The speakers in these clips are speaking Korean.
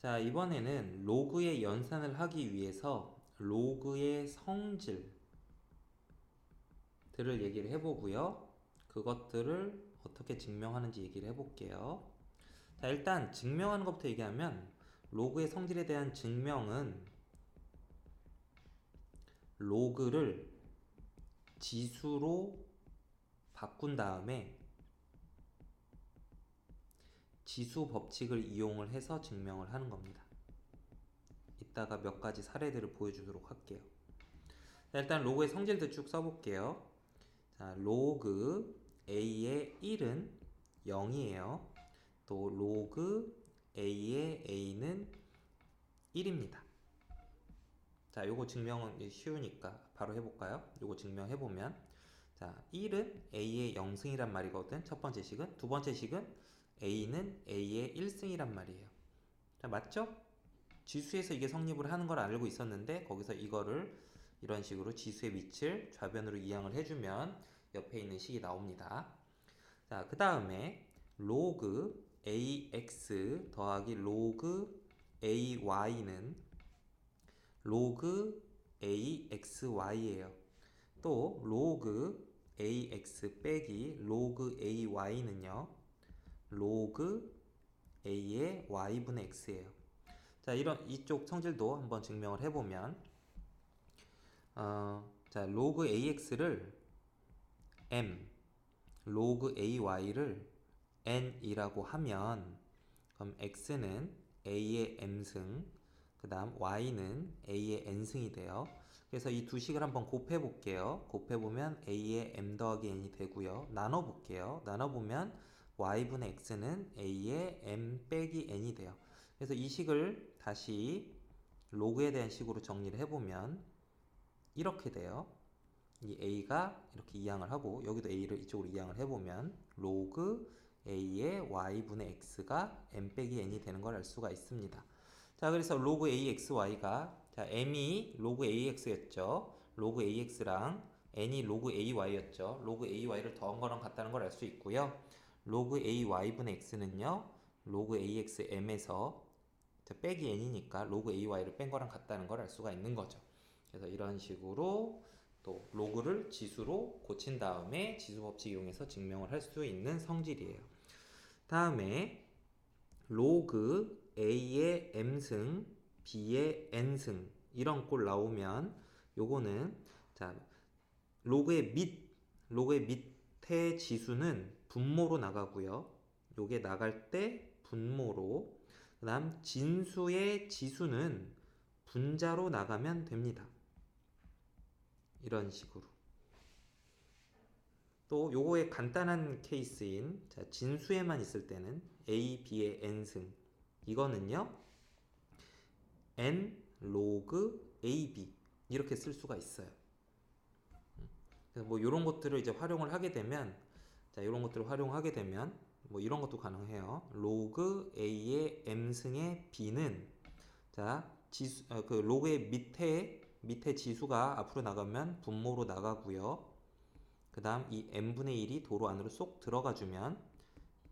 자, 이번에는 로그의 연산을 하기 위해서 로그의 성질들을 얘기를 해보고요. 그것들을 어떻게 증명하는지 얘기를 해볼게요. 자, 일단 증명하는 것부터 얘기하면 로그의 성질에 대한 증명은 로그를 지수로 바꾼 다음에 지수 법칙을 이용을 해서 증명을 하는 겁니다. 이따가 몇 가지 사례들을 보여주도록 할게요. 자, 일단 로그의 성질도 쭉 써볼게요. 자, 로그 a의 1은 0이에요. 또 로그 a의 a는 1입니다. 자, 요거 증명은 쉬우니까 바로 해볼까요? 요거 증명해보면 자, 1은 a의 0승이란 말이거든. 첫 번째 식은. 두 번째 식은 a는 a의 1승이란 말이에요. 자, 맞죠? 지수에서 이게 성립을 하는 걸 알고 있었는데 거기서 이거를 이런 식으로 지수의 밑을 좌변으로 이항을 해주면 옆에 있는 식이 나옵니다. 자, 그 다음에 로그 ax 더하기 로그 ay는 로그 axy예요. 또 로그 ax 빼기 로그 ay는요. 로그 a의 y분의 x예요. 자, 이런 이쪽 성질도 한번 증명을 해보면 어, 자, 로그 ax를 m, 로그 ay를 n이라고 하면 그럼 x는 a의 m승, 그 다음 y는 a의 n승이 돼요. 그래서 이 두 식을 한번 곱해 볼게요. 곱해 보면 a의 m 더하기 n이 되고요. 나눠 볼게요. 나눠 보면 y분의 x는 a의 m 빼기 n이 돼요. 그래서 이 식을 다시 로그에 대한 식으로 정리를 해보면 이렇게 돼요. 이 a가 이렇게 이항을 하고 여기도 a를 이쪽으로 이항을 해보면 로그 a의 y분의 x가 m 빼기 n이 되는 걸 알 수가 있습니다. 자 그래서 로그 axy가 자 m이 로그 ax였죠. 로그 ax랑 n이 로그 ay였죠. 로그 ay를 더한 거랑 같다는 걸 알 수 있고요. 로그 ay분의 x는요. 로그 axm에서 빼기 n이니까 로그 ay를 뺀 거랑 같다는 걸 알 수가 있는 거죠. 그래서 이런 식으로 또 로그를 지수로 고친 다음에 지수 법칙 이용해서 증명을 할 수 있는 성질이에요. 다음에 로그 a의 m승, b의 n승 이런 꼴 나오면 요거는 자 로그의 밑 로그의 밑에 지수는 분모로 나가고요. 요게 나갈 때 분모로 그 다음 진수의 지수는 분자로 나가면 됩니다. 이런 식으로. 또 요거의 간단한 케이스인 자, 진수에만 있을 때는 a, b의 n승 이거는요 n 로그 ab 이렇게 쓸 수가 있어요. 뭐 이런 것들을 이제 활용을 하게 되면 자 이런 것들을 활용하게 되면 뭐 이런 것도 가능해요. 로그 a의 m승의 b는 자 지수 어, 그 로그의 밑에 밑에 지수가 앞으로 나가면 분모로 나가고요. 그 다음 이 n분의 1이 도로 안으로 쏙 들어가 주면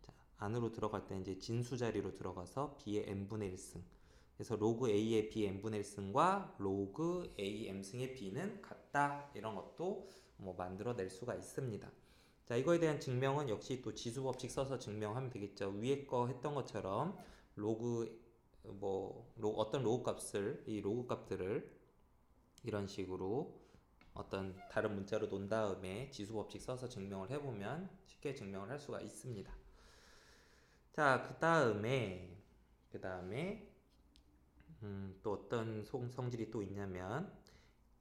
자, 안으로 들어갈 때 이제 진수 자리로 들어가서 b의 n분의 1승 그래서 로그 a의 b n분의 1승과 로그 a m승의 b는 같다 이런 것도 뭐 만들어 낼 수가 있습니다. 자 이거에 대한 증명은 역시 또 지수 법칙 써서 증명하면 되겠죠. 위에 거 했던 것처럼 로그 뭐 로, 어떤 로그 값을 이 로그 값들을 이런 식으로 어떤 다른 문자로 놓은 다음에 지수 법칙 써서 증명을 해보면 쉽게 증명을 할 수가 있습니다. 자, 그 다음에 그 다음에 음, 또 어떤 성질이 또 있냐면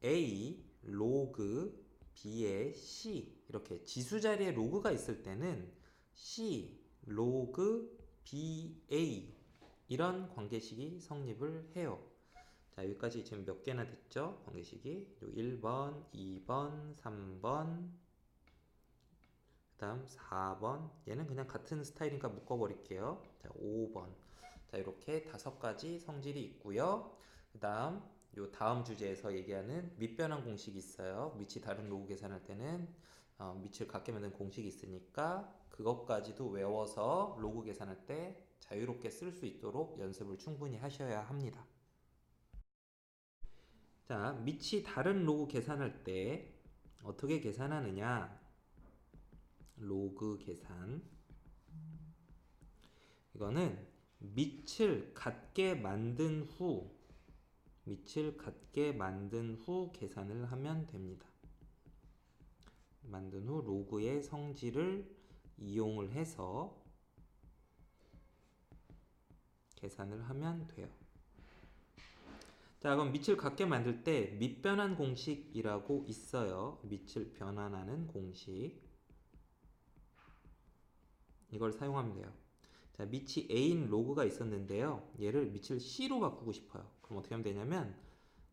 a 로그 b의 c 이렇게 지수 자리에 로그가 있을 때는 c 로그 ba 이런 관계식이 성립을 해요. 자, 여기까지 지금 몇 개나 됐죠? 관계식이. 1번, 2번, 3번, 그 다음 4번. 얘는 그냥 같은 스타일이니까 묶어버릴게요. 자, 5번. 자, 이렇게 다섯 가지 성질이 있고요. 그 다음, 요 다음 주제에서 얘기하는 밑변환 공식이 있어요. 밑이 다른 로그 계산할 때는 어, 밑을 같게 만든 공식이 있으니까 그것까지도 외워서 로그 계산할 때 자유롭게 쓸 수 있도록 연습을 충분히 하셔야 합니다. 자, 밑이 다른 로그 계산할 때 어떻게 계산하느냐? 로그 계산. 이거는 밑을 같게 만든 후 밑을 같게 만든 후 계산을 하면 됩니다. 만든 후 로그의 성질을 이용을 해서 계산을 하면 돼요. 자, 그럼 밑을 같게 만들 때 밑변환 공식이라고 있어요. 밑을 변환하는 공식. 이걸 사용하면 돼요. 자, 밑이 A인 로그가 있었는데요. 얘를 밑을 C로 바꾸고 싶어요. 그럼 어떻게 하면 되냐면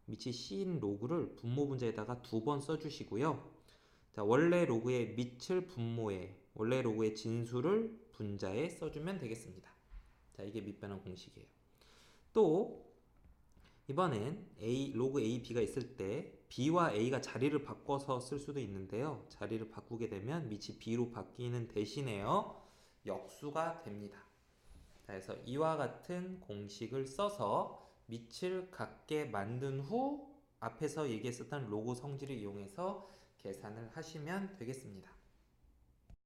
밑이 C인 로그를 분모 분자에다가 두 번 써주시고요. 자, 원래 로그의 밑을 분모에, 원래 로그의 진수를 분자에 써주면 되겠습니다. 자, 이게 밑변환 공식이에요. 또 이번엔 A 로그 A, B가 있을 때 B와 A가 자리를 바꿔서 쓸 수도 있는데요. 자리를 바꾸게 되면 밑이 B로 바뀌는 대신에요. 역수가 됩니다. 자, 그래서 이와 같은 공식을 써서 밑을 같게 만든 후 앞에서 얘기했었던 로그 성질을 이용해서 계산을 하시면 되겠습니다.